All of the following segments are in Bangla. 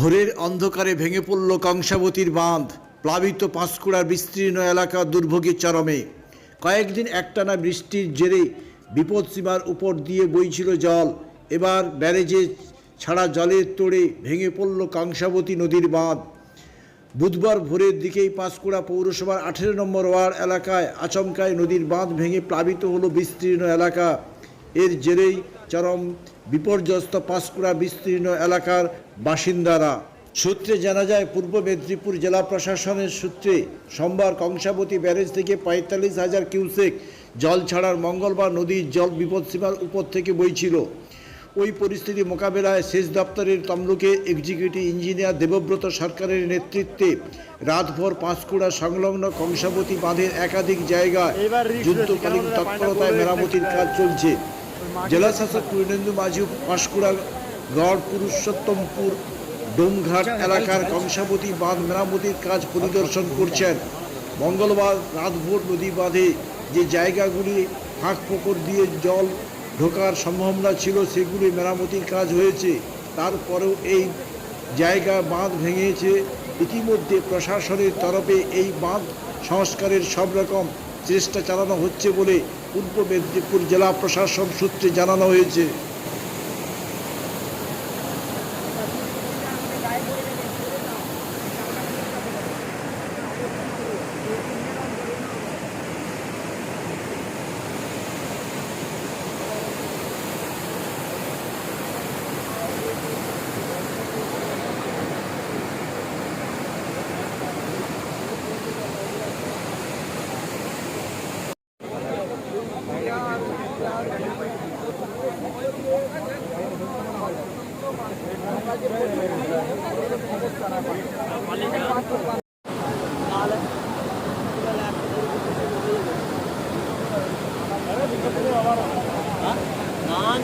ভোরের অন্ধকারে ভেঙে পড়ল কংসাবতীর বাঁধ, প্লাবিত পাঁশকুড়ার বিস্তীর্ণ এলাকা দুর্ভোগের চরমে। কয়েকদিন একটানা বৃষ্টির জেরে বিপদসীমার উপর দিয়ে বইছিল জল। এবার ব্যারেজে ছাড়া জলের তোড়ে ভেঙে পড়ল কংসাবতী নদীর বাঁধ। বুধবার ভোরের দিকেই পাঁশকুড়া পৌরসভার আঠেরো নম্বর ওয়ার্ড এলাকায় আচমকায় নদীর বাঁধ ভেঙে প্লাবিত হলো বিস্তীর্ণ এলাকা। এর জেরেই চরম বিপর্যস্ত পাঁশকুড়া বিস্তীর্ণ এলাকার বাসিন্দারা। সূত্রে জানা যায় পূর্ব মেদিনীপুর জেলা প্রশাসনের সূত্রে সোমবার কংসাবতী ব্যারেজ থেকে পঁয়তাল্লিশ হাজার কিউসেক জল ছাড়ার মঙ্গলবার নদীর জল বিপদসীমার উপর থেকে বইছিল ওই পরিস্থিতি মোকাবেলায় সেচ দপ্তরের তমলুকে এক্সিকিউটিভ ইঞ্জিনিয়ার দেবব্রত সরকারের নেতৃত্বে রাতভর পাঁশকুড়া সংলগ্ন কংসাবতী বাঁধের একাধিক জায়গায় যুদ্ধকালীন তৎপরতায় মেরামতির কাজ চলছে। জেলা শাসক পূর্ণেন্দু মাঝি পাঁশকুড়া গড় পুরুষোত্তমপুর ডোমঘাট এলাকার কংসাবতী বাঁধ মেরামতির কাজ পরিদর্শন করছেন। মঙ্গলবার রাতভোর নদী বাঁধে যে জায়গাগুলি ফাঁক ফোকর দিয়ে জল ঢোকার সম্ভাবনা ছিল সেগুলি মেরামতির কাজ হয়েছে। তারপরেও এই জায়গা বাঁধ ভেঙেছে। ইতিমধ্যে প্রশাসনের তরফে এই বাঁধ সংস্কারের সব রকম চেষ্টা চালানো হচ্ছে বলে পূর্ব মেদিনীপুর জেলা প্রশাসন সূত্রে জানানো হয়েছে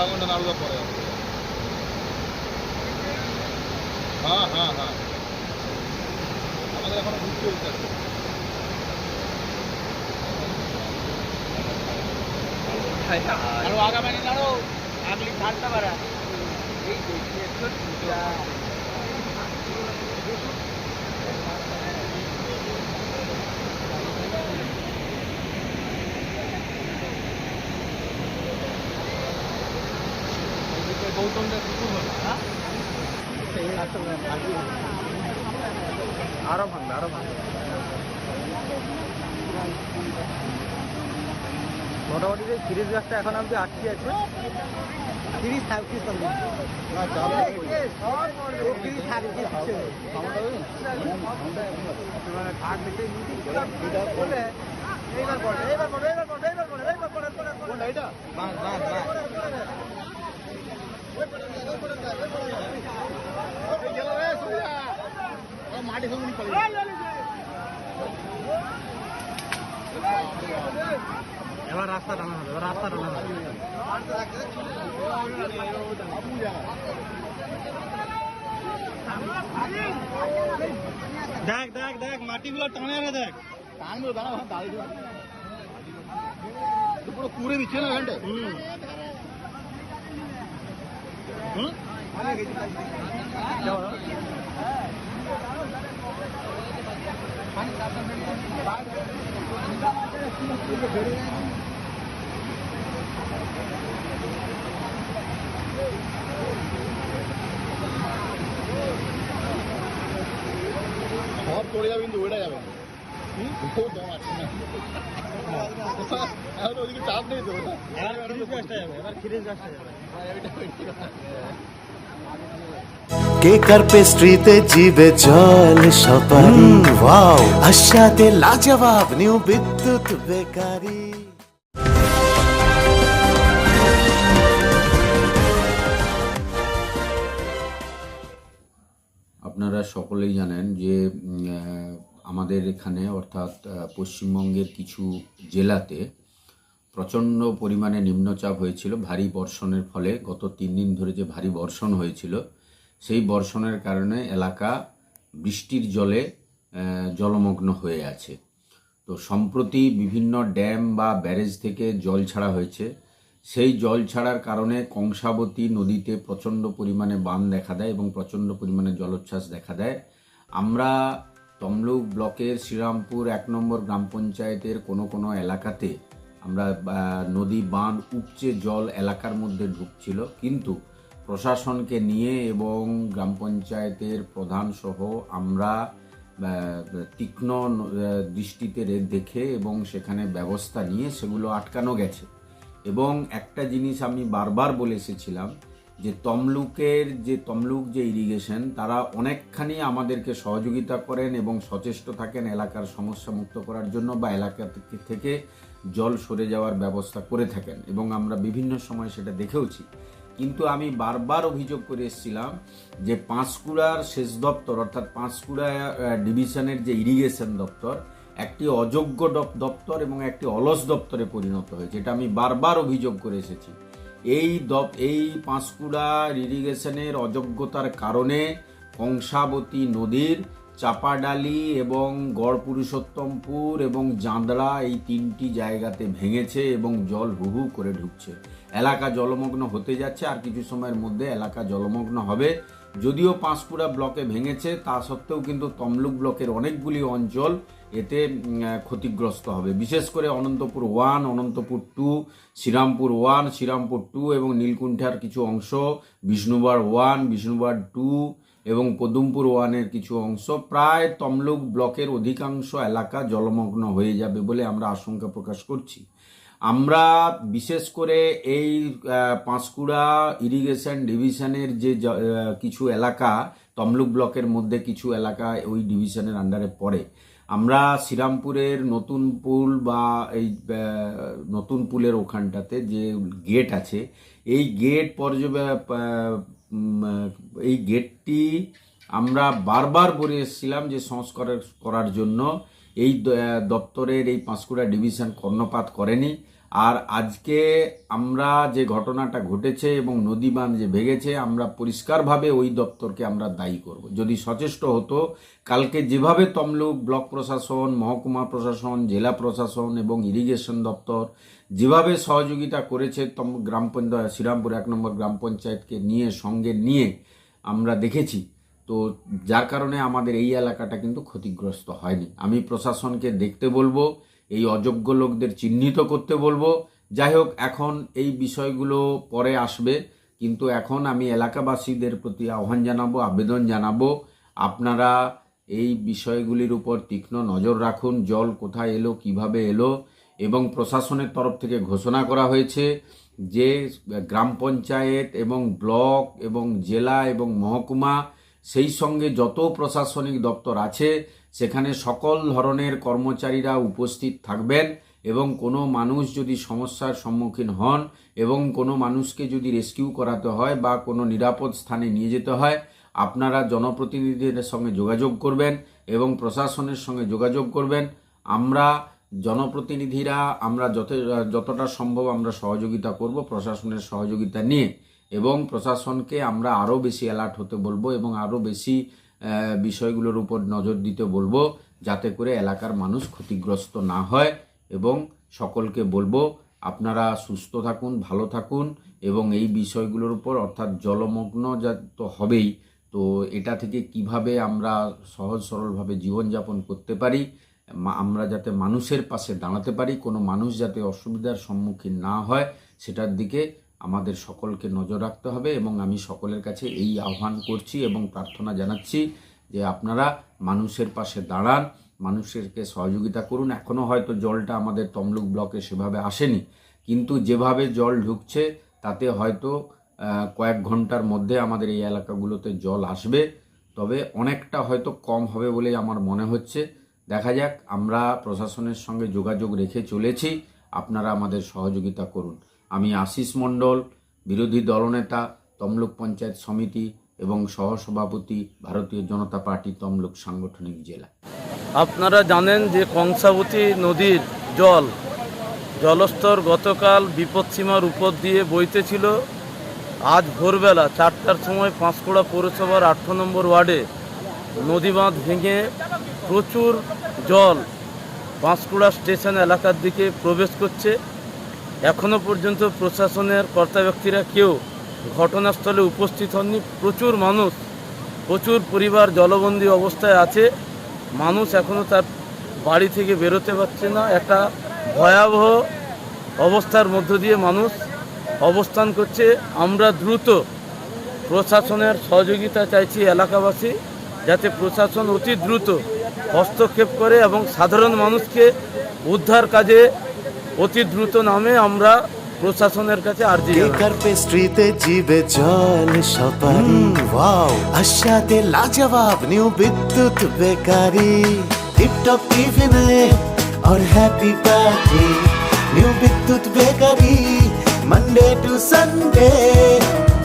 লাগানো নাড়ুটা পরে হবে। হ্যাঁ হ্যাঁ হ্যাঁ আমাদের এখন ঘুরতে হচ্ছে আরও আগামানি নাড়ো আগলি ঠান্ডা বাড়া আরও ভাঙবে আরও ভাঙবে মোটামুটি যে সিরিজ গাছটা এখন অব্দি আটকে আছে তিরিশ থাকছে তিরিশ থাকছে এইবার পড়ে এইবার পড়ে এইবার পড়ে এইবার পড়ে এইবার পড়ে কোনটা এটা বাস বাস বাস মাটি সঙ্গে এবার রাস্তা টানা হবে এবার রাস্তা টানা হবে। দেখ দেখ দেখ মাটিগুলো টানে না দেখ। টানবে দাঁড়া দাঁড়িয়ে পুরো কুড়ে দিচ্ছে না হুম। সব চলে যাবে কিন্তু ওইটা যাবে না। ও দম আছে না এখন ওদিকে চাপ নেই তো। পেস্ট্রিতে জিবে জল সপারি? ওয়াও। আশাতে লাজবাব নিউ বিদ্যুৎ বেকারি। আপনারা সকলেই জানেন যে আমাদের এখানে, অর্থাৎ পশ্চিমবঙ্গের কিছু জেলাতে প্রচণ্ড পরিমাণে নিম্নচাপ হয়েছিল, ভারী বর্ষণের ফলে। গত তিন দিন ধরে যে ভারী বর্ষণ হয়েছিল, সেই বর্ষণের কারণে এলাকা বৃষ্টির জলে জলমগ্ন হয়ে আছে। তো সম্প্রতি বিভিন্ন ড্যাম বা ব্যারেজ থেকে জল ছাড়া হয়েছে। সেই জল ছাড়ার কারণে কংসাবতী নদীতে প্রচণ্ড পরিমাণে বান দেখা দেয় এবং প্রচণ্ড পরিমাণে জলোচ্ছ্বাস দেখা দেয়। আমরা তমলুক ব্লকের শ্রীরামপুর এক নম্বর গ্রাম পঞ্চায়েতের কোনো কোনো এলাকাতে আমরা নদী বাঁধ উপচে জল এলাকার মধ্যে ঢুকছিল। কিন্তু প্রশাসনকে নিয়ে এবং গ্রাম পঞ্চায়েতের প্রধান সহ আমরা তীক্ষ্ণ দৃষ্টিতে দেখে এবং সেখানে ব্যবস্থা নিয়ে সেগুলো আটকানো গেছে। এবং একটা জিনিস আমি বারবার বলে এসেছিলাম যে তমলুকের যে তমলুক যে ইরিগেশন তারা অনেকখানি আমাদেরকে সহযোগিতা করেন এবং সচেষ্ট থাকেন এলাকার সমস্যা মুক্ত করার জন্য বা এলাকা থেকে- জল সরে যাওয়ার ব্যবস্থা করে থাকেন এবং আমরা বিভিন্ন সময় সেটা দেখেওছি। কিন্তু আমি বারবার অভিযোগ করে এসেছিলাম যে পাঁশকুড়ার শেষ দপ্তর, অর্থাৎ পাঁশকুড়া ডিভিশনের যে ইরিগেশন দপ্তর, একটি অযোগ্য দপ্তর এবং একটি অলস দপ্তরে পরিণত হয়েছে। এটা আমি বারবার অভিযোগ করে এসেছি। এই দপ এই পাঁশকুড়া ইরিগেশনের অযোগ্যতার কারণে কংসাবতী নদীর, চাপাডালি এবং গড় পুরুষোত্তমপুর এবং জাঁদড়া এই তিনটি জায়গাতে ভেঙেছে এবং জল হুহু করে ঢুকছে। এলাকা জলমগ্ন হতে যাচ্ছে, আর কিছু সময়ের মধ্যে এলাকা জলমগ্ন হবে। যদিও পাঁশকুড়া ব্লকে ভেঙেছে, তা সত্ত্বেও কিন্তু তমলুক ব্লকের অনেকগুলি অঞ্চল এতে ক্ষতিগ্রস্ত হবে। বিশেষ করে Anantapur one, Anantapur two, Srirampur one, Srirampur two এবং নীলকুণ্ঠার কিছু অংশ, বিষ্ণুবার ওয়ান, বিষ্ণুবার টু এবং পদুমপুর ওয়ানের কিছু অংশ, প্রায় তমলুক ব্লকের অধিকাংশ এলাকা জলমগ্ন হয়ে যাবে বলে আমরা আশঙ্কা প্রকাশ করছি। আমরা বিশেষ করে এই পাঁশকুড়া ইরিগেশন ডিভিশনের যে কিছু এলাকা, তমলুক ব্লকের মধ্যে কিছু এলাকা ওই ডিভিশনের আন্ডারে পড়ে। আমরা শ্রীরামপুরের নতুন পুল বা এই নতুন পুলের ওখানটাতে যে গেট আছে, এই গেট পর্যবে এই গেটটি আমরা বারবার বলে এসেছিলাম যে সংস্কার করার জন্য এই দপ্তরের এই পাঁশকুড়া ডিভিশন কর্ণপাত করেনি। আর আজকে আমরা যে ঘটনাটা ঘটেছে এবং নদী বাঁধ যে ভেঙেছে, আমরা পরিষ্কারভাবে ওই দপ্তরকে আমরা দায়ী করব। যদি সচেষ্ট হতো, কালকে যেভাবে তমলুক ব্লক প্রশাসন, মহকুমা প্রশাসন, জেলা প্রশাসন এবং ইরিগেশন দপ্তর যেভাবে সহযোগিতা করেছে তম, গ্রাম পঞ্চায়েত, শ্রীরামপুর এক নম্বর গ্রাম পঞ্চায়েতকে নিয়ে, সঙ্গে নিয়ে আমরা দেখেছি, তো যার কারণে আমাদের এই এলাকাটা কিন্তু ক্ষতিগ্রস্ত হয়নি। আমি প্রশাসনকে দেখতে বলব এই অযোগ্য লোকদের চিহ্নিত করতে বলব। যাই হোক এখন এই বিষয়গুলো পরে আসবে, কিন্তু এখন আমি এলাকাবাসীদের প্রতি আহ্বান জানাব, আবেদন জানাব। আপনারা এই বিষয়গুলির উপর তীক্ষ্ণ নজর রাখুন, জল কোথায় এলো, কীভাবে এলো, এবং প্রশাসনের তরফ থেকে ঘোষণা করা হয়েছে যে গ্রাম পঞ্চায়েত এবং ব্লক এবং জেলা এবং মহকুমা সেই সঙ্গে যত প্রশাসনিক দপ্তর আছে, সেখানে সকল ধরনের কর্মচারীরা উপস্থিত থাকবেন এবং কোনো মানুষ যদি সমস্যার সম্মুখীন হন এবং কোনো মানুষকে যদি রেস্কিউ করাতে হয় বা কোনো নিরাপদ স্থানে নিয়ে যেতে হয়, আপনারা জনপ্রতিনিধিদের সঙ্গে যোগাযোগ করবেন এবং প্রশাসনের সঙ্গে যোগাযোগ করবেন। আমরা জনপ্রতিনিধিরা, আমরা যত যতটা সম্ভব আমরা সহযোগিতা করব প্রশাসনের সহযোগিতা নিয়ে। এবং প্রশাসনকে আমরা আরও বেশি অ্যালার্ট হতে বলব এবং আরও বেশি বিষয়গুলোর উপর নজর দিতে বলব যাতে করে এলাকার মানুষ ক্ষতিগ্রস্ত না হয় এবং সকলকে বলব আপনারা সুস্থ থাকুন, ভালো থাকুন এবং এই বিষয়গুলোর উপর অর্থাৎ জলমগ্ন যা তো হবেই, তো এটা থেকে কীভাবে আমরা সহজ সরলভাবে জীবনযাপন করতে পারি আমরা যাতে মানুষের পাশে দাঁড়াতে পারি, কোনো মানুষ যাতে অসুবিধার সম্মুখীন না হয়, সেটার দিকে আমাদের সকলকে নজর রাখতে হবে এবং আমি সকলের কাছে এই আহ্বান করছি এবং প্রার্থনা জানাচ্ছি যে আপনারা মানুষের পাশে দাঁড়ান, মানুষেরকে সহযোগিতা করুন। এখনও হয়তো জলটা আমাদের তমলুক ব্লকে সেভাবে আসেনি, কিন্তু যেভাবে জল ঢুকছে, তাতে হয়তো কয়েক ঘণ্টার মধ্যে আমাদের এই এলাকাগুলোতে জল আসবে। তবে অনেকটা হয়তো কম হবে বলে আমার মনে হচ্ছে। দেখা যাক, আমরা প্রশাসনের সঙ্গে যোগাযোগ রেখে চলেছি। আপনারা আমাদের সহযোগিতা করুন। আমি আশিস মণ্ডল, বিরোধী দলনেতা, তমলুক পঞ্চায়েত সমিতি এবং সহসভাপতি ভারতীয় জনতা পার্টি তমলুক সাংগঠনিক জেলা। আপনারা জানেন যে কংসাবতী নদীর জল, জলস্তর গতকাল বিপদসীমার উপর দিয়ে বইতেছিল আজ ভোরবেলা চারটার সময় পাঁশকুড়া পৌরসভার আট নম্বর ওয়ার্ডে নদী বাঁধ ভেঙে প্রচুর জল পাঁশকুড়া স্টেশন এলাকার দিকে প্রবেশ করছে। এখনও পর্যন্ত প্রশাসনের কর্তা ব্যক্তিরা কেউ ঘটনাস্থলে উপস্থিত হননি। প্রচুর মানুষ, প্রচুর পরিবার জলবন্দী অবস্থায় আছে। মানুষ এখনও তার বাড়ি থেকে বেরোতে পারছে না। একটা ভয়াবহ অবস্থার মধ্য দিয়ে মানুষ অবস্থান করছে। আমরা দ্রুত প্রশাসনের সহযোগিতা চাইছি এলাকাবাসী, যাতে প্রশাসন অতি দ্রুত হস্তক্ষেপ করে এবং সাধারণ মানুষকে উদ্ধার কাজে অতি দ্রুত নামে আমরা প্রশাসনের কাছে আর্জি জানাই। কেকার পেস্ট্রিতে জিবে জল সপারি ওয়াও আশাতে লাজবাব নিউ বিদ্যুৎ বেকারি টিপটপ টিফিনে और happy party new Bidyut bakery Monday to Sunday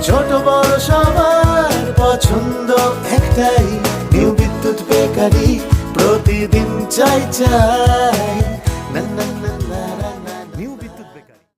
ছোট বড় সবার পছন্দ একটাই নিউ বিদ্যুৎ বেকারি প্রতিদিন চাই চাই